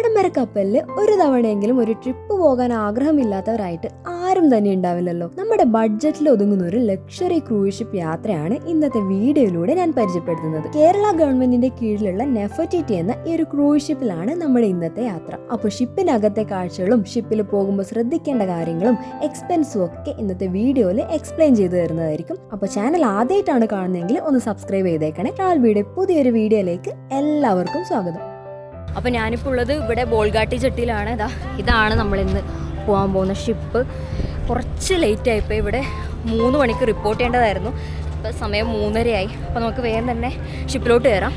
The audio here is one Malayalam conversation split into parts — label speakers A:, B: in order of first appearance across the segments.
A: ആഡംബര കപ്പലിൽ ഒരു തവണയെങ്കിലും ഒരു ട്രിപ്പ് പോകാൻ ആഗ്രഹമില്ലാത്തവരായിട്ട് ആരും തന്നെ ഉണ്ടാവില്ലല്ലോ. നമ്മുടെ ബഡ്ജറ്റിൽ ഒതുങ്ങുന്ന ഒരു ലക്ഷറി ക്രൂയിസ് ഷിപ്പ് യാത്രയാണ് ഇന്നത്തെ വീഡിയോയിലൂടെ ഞാൻ പരിചയപ്പെടുത്തുന്നത്. കേരള ഗവൺമെന്റിന്റെ കീഴിലുള്ള നെഫറ്റിറ്റി എന്ന ഈ ഒരു ക്രൂയിസ് ഷിപ്പിലാണ് നമ്മുടെ ഇന്നത്തെ യാത്ര. അപ്പോൾ ഷിപ്പിനകത്തെ കാഴ്ചകളും ഷിപ്പിൽ പോകുമ്പോൾ ശ്രദ്ധിക്കേണ്ട കാര്യങ്ങളും എക്സ്പെൻസും ഒക്കെ ഇന്നത്തെ വീഡിയോയിൽ എക്സ്പ്ലെയിൻ ചെയ്തു തരുന്നതായിരിക്കും. അപ്പോൾ ചാനൽ ആദ്യമായിട്ടാണ് കാണുന്നതെങ്കിൽ ഒന്ന് സബ്സ്ക്രൈബ് ചെയ്തേക്കണേ. ട്രാവൽബിയുടെ പുതിയൊരു വീഡിയോയിലേക്ക് എല്ലാവർക്കും സ്വാഗതം.
B: അപ്പോൾ ഞാനിപ്പോൾ ഉള്ളത് ഇവിടെ ബോൾഗാട്ടി ചട്ടിയിലാണ്. ഇതാ ഇതാണ് നമ്മൾ ഇന്ന് പോകാൻ പോകുന്ന ഷിപ്പ്. കുറച്ച് ലേറ്റ് ആയിപ്പോൾ ഇവിടെ മൂന്ന് മണിക്ക് റിപ്പോർട്ട് ചെയ്യേണ്ടതായിരുന്നു. ഇപ്പോൾ സമയം മൂന്നരയായി. അപ്പോൾ നമുക്ക് വേഗം തന്നെ ഷിപ്പിലോട്ട് കയറാം.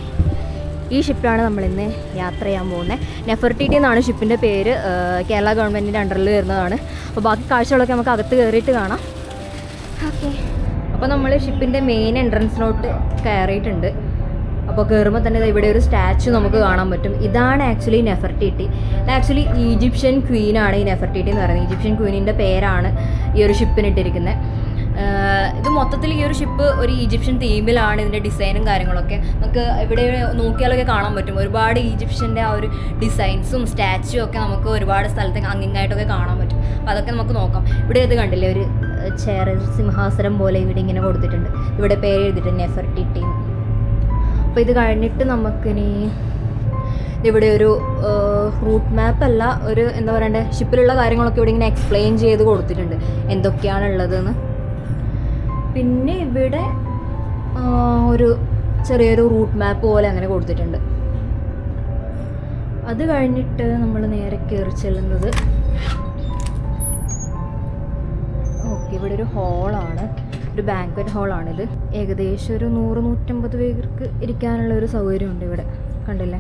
B: ഈ ഷിപ്പിലാണ് നമ്മൾ ഇന്ന് യാത്ര ചെയ്യാൻ പോകുന്നത് നെഫർട്ടിറ്റി എന്നാണ് ഷിപ്പിന്റെ പേര്. കേരള ഗവൺമെന്റിന്റെ അണ്ടറിൽ വരുന്നതാണ്. അപ്പോൾ ബാക്കി കാഴ്ചകളൊക്കെ നമുക്ക് അകത്ത് കയറിയിട്ട് കാണാം. ഓക്കെ അപ്പോൾ നമ്മൾ ഷിപ്പിന്റെ മെയിൻ എൻട്രൻസിലോട്ട് കയറിയിട്ടുണ്ട്. അപ്പോൾ കയറുമ്പോൾ തന്നെ ഇവിടെ ഒരു സ്റ്റാച്ചു നമുക്ക് കാണാൻ പറ്റും. ഇതാണ് ആക്ച്വലി നെഫർട്ടിറ്റി. ഇത് ആക്ച്വലി ഈജിപ്ഷ്യൻ ക്വീനാണ് ഈ നെഫർട്ടിറ്റി എന്ന് പറയുന്നത്. ഈജിപ്ഷ്യൻ ക്വീനിന്റെ പേരാണ് ഈ ഒരു ഷിപ്പിന് ഇട്ടിരിക്കുന്നത് ഇത് മൊത്തത്തിൽ ഈ ഒരു ഷിപ്പ് ഒരു ഈജിപ്ഷ്യൻ തീമിലാണ് ഇതിന്റെ ഡിസൈനും കാര്യങ്ങളൊക്കെ. നമുക്ക് ഇവിടെ നോക്കിയാലൊക്കെ കാണാൻ പറ്റും. ഒരുപാട് ഈജിപ്ഷ്യന്റെ ആ ഒരു ഡിസൈൻസും സ്റ്റാച്ചു ഒക്കെ നമുക്ക് ഒരുപാട് സ്ഥലത്ത് അങ്ങിങ്ങായിട്ടൊക്കെ കാണാൻ പറ്റും. അപ്പോൾ അതൊക്കെ നമുക്ക് നോക്കാം. ഇവിടെ ഇത് കണ്ടില്ലേ? ഒരു ചെയർ സിംഹാസനം പോലെ ഇവിടെ ഇങ്ങനെ കൊടുത്തിട്ടുണ്ട്. ഇവിടെ പേര് എഴുതിയിട്ടുണ്ട് നെഫർട്ടിറ്റി അപ്പോൾ ഇത് കഴിഞ്ഞിട്ട് നമുക്കിനി ഇവിടെ ഒരു റൂട്ട് മാപ്പ് അല്ല ഒരു എന്താ പറയണ്ടേ ഷിപ്പിലുള്ള കാര്യങ്ങളൊക്കെ ഇവിടെ ഇങ്ങനെ എക്സ്പ്ലെയിൻ ചെയ്ത് കൊടുത്തിട്ടുണ്ട്. എന്തൊക്കെയാണുള്ളതെന്ന്. പിന്നെ ഇവിടെ ഒരു ചെറിയൊരു റൂട്ട് മാപ്പ് പോലെ അങ്ങനെ കൊടുത്തിട്ടുണ്ട്. അത് കഴിഞ്ഞിട്ട് നമ്മൾ നേരെ കയറി ചെല്ലുന്നത്. ഓക്കെ ഇവിടെ ഒരു ഹാളാണ് ഒരു ബാങ്ക്വറ്റ് ഹാളാണിത് ഏകദേശം ഒരു നൂറ് നൂറ്റമ്പത് പേർക്ക് ഇരിക്കാനുള്ള ഒരു സൗകര്യമുണ്ട് ഇവിടെ. കണ്ടില്ലേ?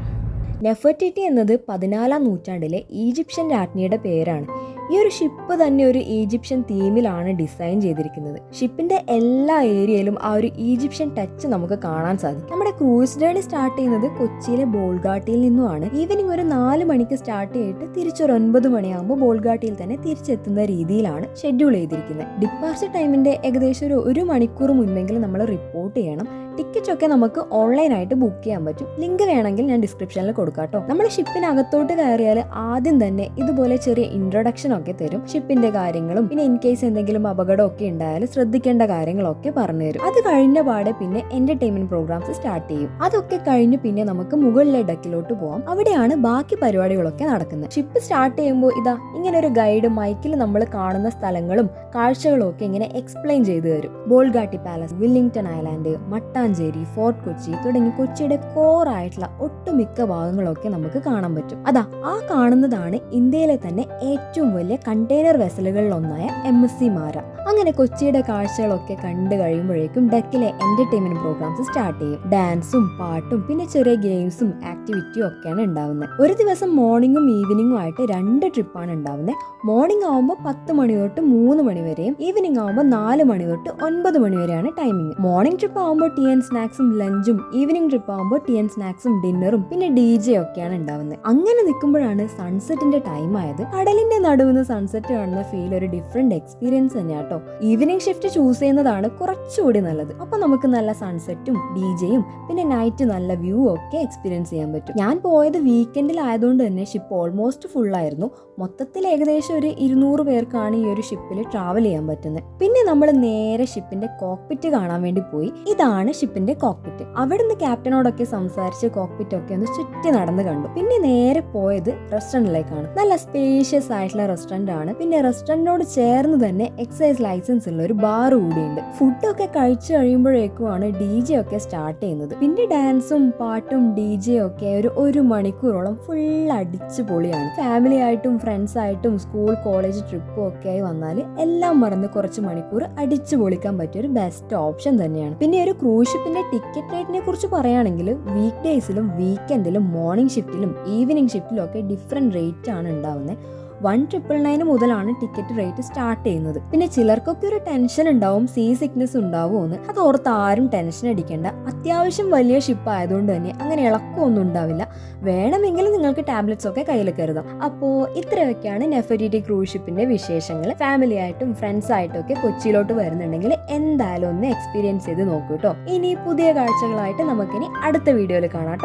A: നെഫർട്ടിറ്റി എന്നത് പതിനാലാം നൂറ്റാണ്ടിലെ ഈജിപ്ഷ്യൻ രാജ്ഞിയുടെ പേരാണ്. ഈ ഒരു ഷിപ്പ് തന്നെ ഒരു ഈജിപ്ഷ്യൻ തീമിലാണ് ഡിസൈൻ ചെയ്തിരിക്കുന്നത്. ഷിപ്പിന്റെ എല്ലാ ഏരിയയിലും ആ ഒരു ഈജിപ്ഷ്യൻ ടച്ച് നമുക്ക് കാണാൻ സാധിക്കും. നമ്മുടെ ക്രൂസ് ജേണി സ്റ്റാർട്ട് ചെയ്യുന്നത് കൊച്ചിയിലെ ബോൾഗാട്ടിയിൽ നിന്നുമാണ്. ഈവനിങ് ഒരു നാല് മണിക്ക് സ്റ്റാർട്ട് ചെയ്തിട്ട് തിരിച്ചൊരു ഒൻപത് മണിയാകുമ്പോൾ ബോൾഗാട്ടിയിൽ തന്നെ തിരിച്ചെത്തുന്ന രീതിയിലാണ് ഷെഡ്യൂൾ ചെയ്തിരിക്കുന്നത്. ഡിപ്പാർച്ചർ ടൈമിന്റെ ഏകദേശം ഒരു ഒരു മണിക്കൂർ മുൻപെങ്കിലും നമ്മൾ റിപ്പോർട്ട് ചെയ്യണം. ടിക്കറ്റ് ഒക്കെ നമുക്ക് ഓൺലൈനായിട്ട് ബുക്ക് ചെയ്യാൻ പറ്റും. ലിങ്ക് വേണമെങ്കിൽ ഞാൻ ഡിസ്ക്രിപ്ഷനിൽ കൊടുക്കാം കേട്ടോ. നമ്മൾ ഷിപ്പിനകത്തോട്ട് കയറിയാൽ ആദ്യം തന്നെ ഇതുപോലെ ചെറിയ ഇൻട്രൊഡക്ഷൻ ഒക്കെ തരും ഷിപ്പിന്റെ കാര്യങ്ങളും പിന്നെ ഇൻ കേസ് എന്തെങ്കിലും അപകടം ഒക്കെ ഉണ്ടായാലും ശ്രദ്ധിക്കേണ്ട കാര്യങ്ങളൊക്കെ പറഞ്ഞു തരും. അത് കഴിഞ്ഞ പാടെ പിന്നെ എന്റർടൈൻമെന്റ് പ്രോഗ്രാംസ് സ്റ്റാർട്ട് ചെയ്യും. അതൊക്കെ കഴിഞ്ഞ് പിന്നെ നമുക്ക് മുകളിലെ ഡക്കിലോട്ട് പോവാം. അവിടെയാണ് ബാക്കി പരിപാടികളൊക്കെ നടക്കുന്നത്. ഷിപ്പ് സ്റ്റാർട്ട് ചെയ്യുമ്പോൾ ഇതാ ഇങ്ങനെ ഒരു ഗൈഡ് മൈക്കിൽ നമ്മൾ കാണുന്ന സ്ഥലങ്ങളും കാഴ്ചകളും ഒക്കെ ഇങ്ങനെ എക്സ്പ്ലെയിൻ ചെയ്തു തരും. Bolgatty Palace Willingdon Island Mattancherry Fort Kochi തുടങ്ങി കൊച്ചിയുടെ കോർ ആയിട്ടുള്ള ഒട്ടുമിക്ക ഭാഗങ്ങളൊക്കെ നമുക്ക് കാണാൻ പറ്റും. അതാ ആ കാണുന്നതാണ് ഇന്ത്യയിലെ തന്നെ ഏറ്റവും വലിയ കണ്ടെയ്നർ വെസലുകളിൽ ഒന്നായ എം എസ് സി മാര. അങ്ങനെ കൊച്ചിയുടെ കാഴ്ചകളൊക്കെ കണ്ടു കഴിയുമ്പോഴേക്കും ഡക്കിലെ എന്റർടൈൻമെന്റ് പ്രോഗ്രാംസ് സ്റ്റാർട്ട് ചെയ്യും. ഡാൻസും പാട്ടും പിന്നെ ചെറിയ ഗെയിംസും ആക്ടിവിറ്റിയും ഒക്കെയാണ് ഉണ്ടാവുന്നത്. ഒരു ദിവസം മോർണിംഗും ഈവനിങ്ങും ആയിട്ട് രണ്ട് ട്രിപ്പാണ് ഉണ്ടാവുന്നത്. മോർണിംഗ് ആവുമ്പോൾ പത്ത് മണി തൊട്ട് മൂന്ന് മണി വരെയും ഈവനിങ് ആവുമ്പോൾ നാല് മണി തൊട്ട് ഒൻപത് മണി വരെയാണ് ടൈമിംഗ് മോർണിംഗ് ട്രിപ്പ് ആവുമ്പോൾ ടീ ആൻഡ് സ്നാക്സും ലഞ്ചും ഈവനിങ് ട്രിപ്പ് ആവുമ്പോൾ ടീ ആൻഡ് സ്നാക്സും ഡിന്നറും പിന്നെ ഡി ജെ ഒക്കെയാണ് ഉണ്ടാവുന്നത്. അങ്ങനെ നിൽക്കുമ്പോഴാണ് സൺസെറ്റിന്റെ ടൈം ആയത്. കടലിന്റെ നടുവിന്ന് സൺസെറ്റ് കാണുന്ന ഫീൽ ഒരു ഡിഫറെന്റ് എക്സ്പീരിയൻസ് തന്നെയാട്ടോ ഈവനിങ് ഷിഫ്റ്റ് ചൂസ് ചെയ്യുന്നതാണ് കുറച്ചുകൂടി നല്ലത്. അപ്പൊ നമുക്ക് നല്ല സൺസെറ്റും ഡി ജെയും പിന്നെ നൈറ്റ് നല്ല വ്യൂ ഒക്കെ എക്സ്പീരിയൻസ് ചെയ്യാൻ പറ്റും. ഞാൻ പോയത് വീക്കെൻഡിൽ ആയതുകൊണ്ട് തന്നെ ഷിപ്പ് ഓൾമോസ്റ്റ് ഫുൾ ആയിരുന്നു. മൊത്തത്തിൽ ഏകദേശം ഒരു ഇരുന്നൂറ് പേർക്കാണ് ഈ ഒരു ഷിപ്പിൽ ട്രാവൽ ചെയ്യാൻ പറ്റുന്നത്. പിന്നെ നമ്മൾ നേരെ ഷിപ്പിന്റെ കോക്പിറ്റ് കാണാൻ വേണ്ടി പോയി. ഇതാണ് ഷിപ്പിന്റെ കോക്പിറ്റ് അവിടുന്ന് ക്യാപ്റ്റനോടൊക്കെ സംസാരിച്ച് കോക്പിറ്റ് ഒക്കെ ഒന്ന് ചുറ്റി നടന്ന് കണ്ടു. പിന്നെ നേരെ പോയത് റെസ്റ്റോറന്റിലേക്കാണ് നല്ല സ്പേഷ്യസ് ആയിട്ടുള്ള റെസ്റ്റോറന്റ് ആണ്. പിന്നെ റെസ്റ്റോറന്റിനോട് ചേർന്ന് തന്നെ എക്സൈസ് ലൈസൻസ് ഉള്ള ഒരു ബാർ കൂടിയുണ്ട്. ഫുഡൊക്കെ കഴിച്ചു കഴിയുമ്പോഴേക്കുമാണ് ഡി ജെ ഒക്കെ സ്റ്റാർട്ട് ചെയ്യുന്നത്. പിന്നെ ഡാൻസും പാട്ടും ഡി ജെ ഒക്കെ ഒരു ഒരു മണിക്കൂറോളം ഫുൾ അടിച്ചു പൊളിയാണ്. ഫാമിലി ആയിട്ടും ഫ്രണ്ട്സ് ആയിട്ടും സ്കൂൾ കോളേജ് ട്രിപ്പും ഒക്കെ ആയി വന്നാൽ എല്ലാം മറന്ന് കുറച്ച് മണിക്കൂർ അടിച്ചു പൊളിക്കാൻ പറ്റിയ ഒരു ബെസ്റ്റ് ഓപ്ഷൻ തന്നെയാണ്. പിന്നെ ഒരു ക്രൂസ് ഷിപ്പിന്റെ ടിക്കറ്റ് റേറ്റിനെ കുറിച്ച് പറയുകയാണെങ്കിൽ വീക്ക് ഡേയ്സിലും വീക്കെൻഡിലും മോർണിംഗ് ഷിഫ്റ്റിലും ഈവനിങ് ഷിഫ്റ്റിലും ഒക്കെ ഡിഫറെന്റ് റേറ്റ് ആണ് ഉണ്ടാവുന്നത് വൺ ട്രിപ്പിൾ നയൻ മുതലാണ് ടിക്കറ്റ് റേറ്റ് സ്റ്റാർട്ട് ചെയ്യുന്നത്. പിന്നെ ചിലർക്കൊക്കെ ഒരു ടെൻഷൻ ഉണ്ടാവും സീ സിക്നസ് ഉണ്ടാവുമോ എന്ന് അത് ഓർത്ത് ആരും ടെൻഷൻ അടിക്കേണ്ട. അത്യാവശ്യം വലിയ ഷിപ്പ് ആയതുകൊണ്ട് തന്നെ അങ്ങനെ ഇളക്കമൊന്നും ഉണ്ടാവില്ല. വേണമെങ്കിൽ നിങ്ങൾക്ക് ടാബ്ലറ്റ്സ് ഒക്കെ കയ്യിൽ കരുതാം. അപ്പോൾ ഇത്രയൊക്കെയാണ് നെഫരിറ്റി ക്രൂസ് ഷിപ്പിന്റെ വിശേഷങ്ങൾ. ഫാമിലി ആയിട്ടും ഫ്രണ്ട്സ് ആയിട്ടും ഒക്കെ കൊച്ചിയിലോട്ട് വരുന്നുണ്ടെങ്കിൽ എന്തായാലും ഒന്ന് എക്സ്പീരിയൻസ് ചെയ്ത് നോക്കൂ കേട്ടോ ഇനി പുതിയ കാഴ്ചകളായിട്ട് നമുക്കിനി അടുത്ത വീഡിയോയിൽ കാണാം